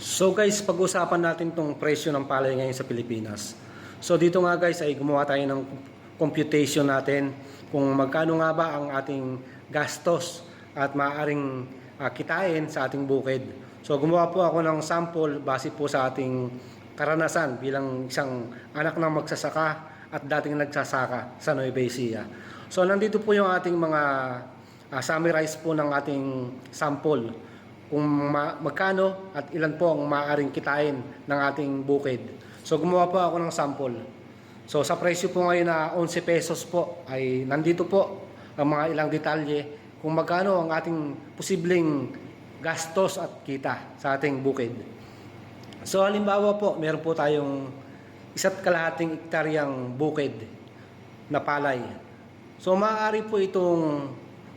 So guys, pag-usapan natin tong presyo ng palay ngayon sa Pilipinas. So dito nga guys ay gumawa tayo ng computation natin kung magkano nga ba ang ating gastos at maaaring ah, kitain sa ating bukid. So gumawa po ako ng sample base po sa ating karanasan bilang isang anak ng magsasaka at dating nagsasaka sa Nueva Ecija. So nandito po yung ating mga ah, summarize po ng ating sample kung ma- magkano at ilan po ang maaaring kitain ng ating bukid. So gumawa po ako ng sample. So sa presyo po ngayon na 11 pesos po ay nandito po ang mga ilang detalye kung magkano ang ating posibleng gastos at kita sa ating bukid. So halimbawa po, meron po tayong isa't kalahating ektaryang bukid na palay. So maaari po itong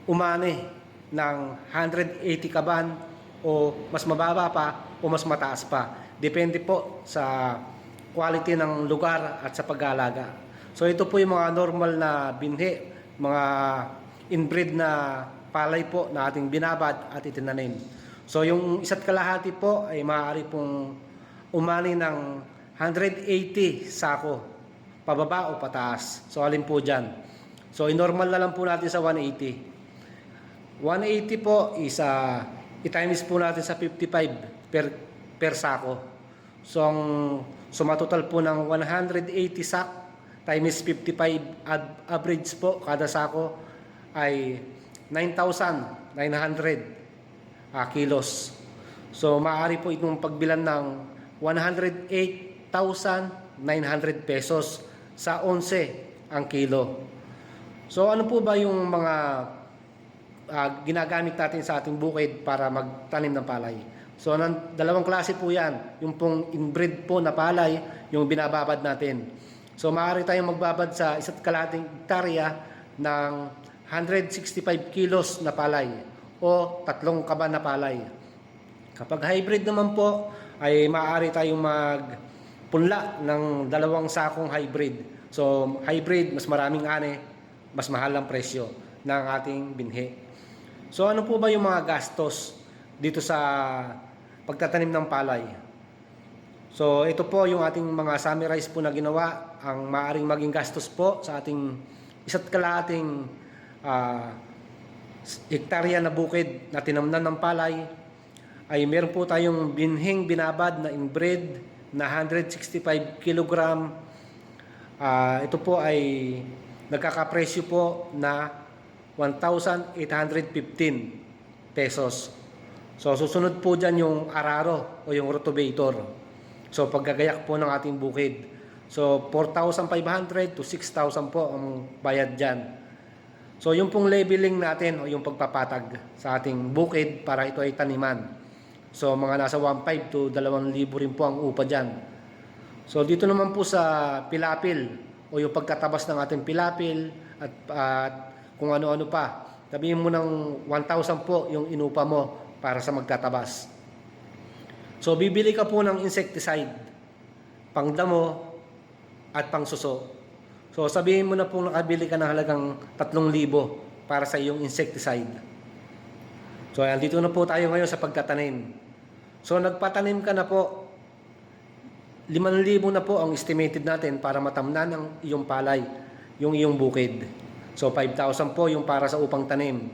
umani ng 180 kaban o mas mababa pa o mas mataas pa. Depende po sa quality ng lugar at sa pag-aalaga. So ito po yung mga normal na binhi, mga inbreed na palay po na ating binabad at itinanim. So yung isa't kalahati po ay maaari pong umani ng 180 sako, pababa o pataas. So alin po dyan. So normal na lang po natin sa 180. 180 po is uh, i-times po natin sa 55 per per sako. So ang suma total po ng 180 sak times 55 ad, average po kada sako ay 9,900 ah, kilos. So maaari po itong pagbilan ng 108,900 pesos sa 11 ang kilo. So ano po ba yung mga ah, ginagamit natin sa ating bukid para magtanim ng palay? So nan, dalawang klase po yan. Yung pong inbreed po na palay, yung binababad natin. So maaari tayong magbabad sa isa't kalahating hektarya ng 165 kilos na palay o tatlong kaban na palay. Kapag hybrid naman po, ay maaari tayong magpunla ng dalawang sakong hybrid. So, hybrid, mas maraming ani, mas mahal ang presyo ng ating binhi. So, ano po ba yung mga gastos dito sa pagtatanim ng palay? So, ito po yung ating mga summarize po na ginawa. Ang maaring maging gastos po sa ating isa't kalahating ah, hektarya na bukid na tinamnan ng palay ay meron po tayong binhing binabad na inbred na 165 kilogram. Ah, ito po ay nagkakapresyo po na 1,815 pesos. So susunod po dyan yung araro o yung rotovator. So paggagayak po ng ating bukid. So 4,500 to 6,000 po ang bayad dyan. So yung pong labeling natin o yung pagpapatag sa ating bukid para ito ay taniman. So mga nasa 1.5 to 2,000 rin po ang upa dyan. So dito naman po sa pilapil o yung pagkatabas ng ating pilapil at, at kung ano-ano pa. Sabihin mo ng 1,000 po yung inupa mo para sa magtatabas. So bibili ka po ng insecticide, pangdamo at pangsuso. So sabihin mo na po nakabili ka ng halagang 3,000 para sa iyong insecticide. So ayan, dito na po tayo ngayon sa pagtatanim. So nagpatanim ka na po, 5,000 na po ang estimated natin para matamnan ang iyong palay, yung iyong bukid. So 5,000 po yung para sa upang tanim.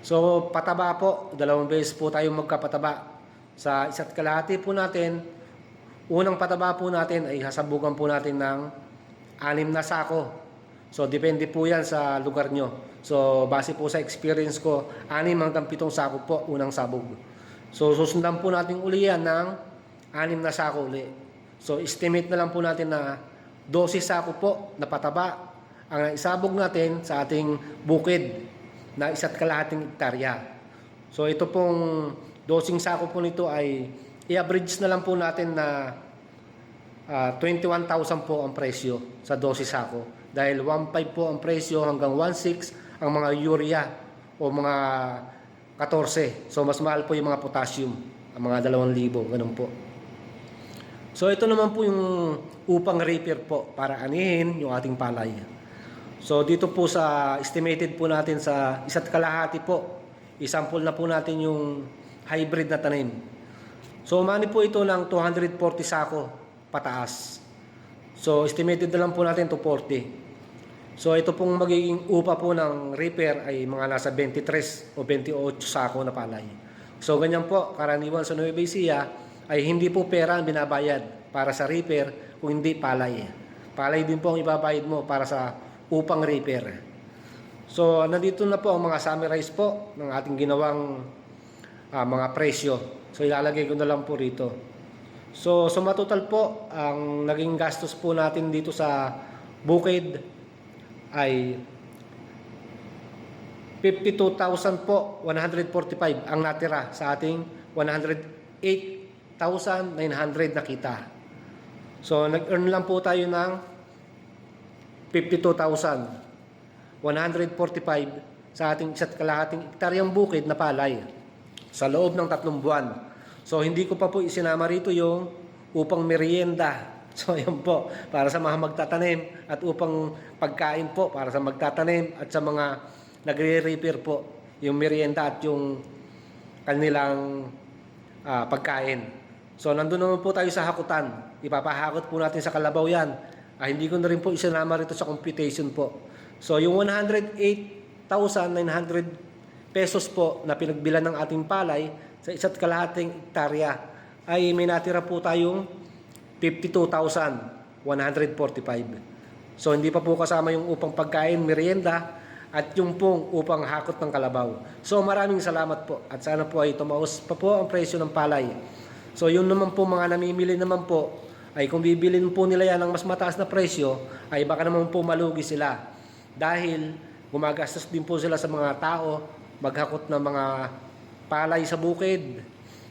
So pataba po, dalawang beses po tayo magkapataba. Sa isa't kalahati po natin, unang pataba po natin ay hasabugan po natin ng anim na sako. So depende po yan sa lugar nyo. So base po sa experience ko, anim hanggang pitong sako po unang sabog. So susundan po natin uli yan ng anim na sako uli. So estimate na lang po natin na 12 sako po na pataba ang isabog natin sa ating bukid na isa't kalahating hektarya. So ito pong dosing sako po nito ay i-average na lang po natin na ah, 21,000 po ang presyo sa 12 sako. Dahil 1.5 po ang presyo hanggang 1.6 ang mga urea o mga 14. So mas mahal po yung mga potassium, ang mga 2,000, ganun po. So ito naman po yung upang repair po para anihin yung ating palay. So dito po sa estimated po natin sa isa't kalahati po, isample na po natin yung hybrid na tanim. So umani po ito ng 240 sako pataas. So estimated na lang po natin 240. So ito pong magiging upa po ng repair ay mga nasa 23 o 28 sako na palay. So ganyan po, karaniwan sa Nueva Ecija ay hindi po pera ang binabayad para sa repair kung hindi palay. Palay din po ang ibabayad mo para sa upang repair. So nandito na po ang mga summarize po ng ating ginawang ah, mga presyo. So ilalagay ko na lang po rito. So suma total po ang naging gastos po natin dito sa bukid ay 52,000 po 145 ang natira sa ating 108,900 na kita. So nag-earn lang po tayo ng 52,145 sa ating isa't kalahating hektaryang bukid na palay sa loob ng tatlong buwan. So hindi ko pa po isinama rito yung upang merienda. So yun po, para sa mga magtatanim at upang pagkain po para sa magtatanim at sa mga nagre-repair po yung merienda at yung kanilang ah, pagkain. So nandun naman po tayo sa hakutan. Ipapahakot po natin sa kalabaw yan. Ah, hindi ko na rin po isinama rito sa computation po. So yung 108,900 pesos po na pinagbilan ng ating palay sa isa't kalahating hektarya ay may natira po tayong 52,145. So hindi pa po kasama yung upang pagkain, merienda at yung pong upang hakot ng kalabaw. So maraming salamat po at sana po ay tumaos pa po ang presyo ng palay. So yun naman po mga namimili naman po ay kung bibilin po nila yan ng mas mataas na presyo ay baka naman po malugi sila. Dahil gumagastos din po sila sa mga tao maghakot ng mga palay sa bukid.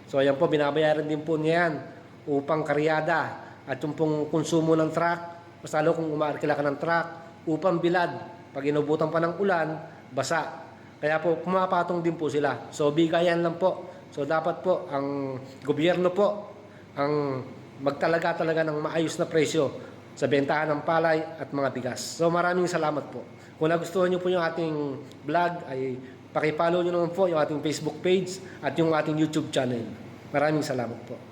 So ayan po, binabayaran din po niyan upang karyada at yung pong konsumo ng truck, mas lalo kung umaarkila ka ng truck, upang bilad. Pag inubutan pa ng ulan, basa. Kaya po, pumapatong din po sila. So bigayan lang po. So dapat po, ang gobyerno po, ang magtalaga talaga ng maayos na presyo sa bentahan ng palay at mga bigas. So maraming salamat po. Kung nagustuhan niyo po yung ating vlog, ay pakipollow niyo naman po yung ating Facebook page at yung ating YouTube channel. Maraming salamat po.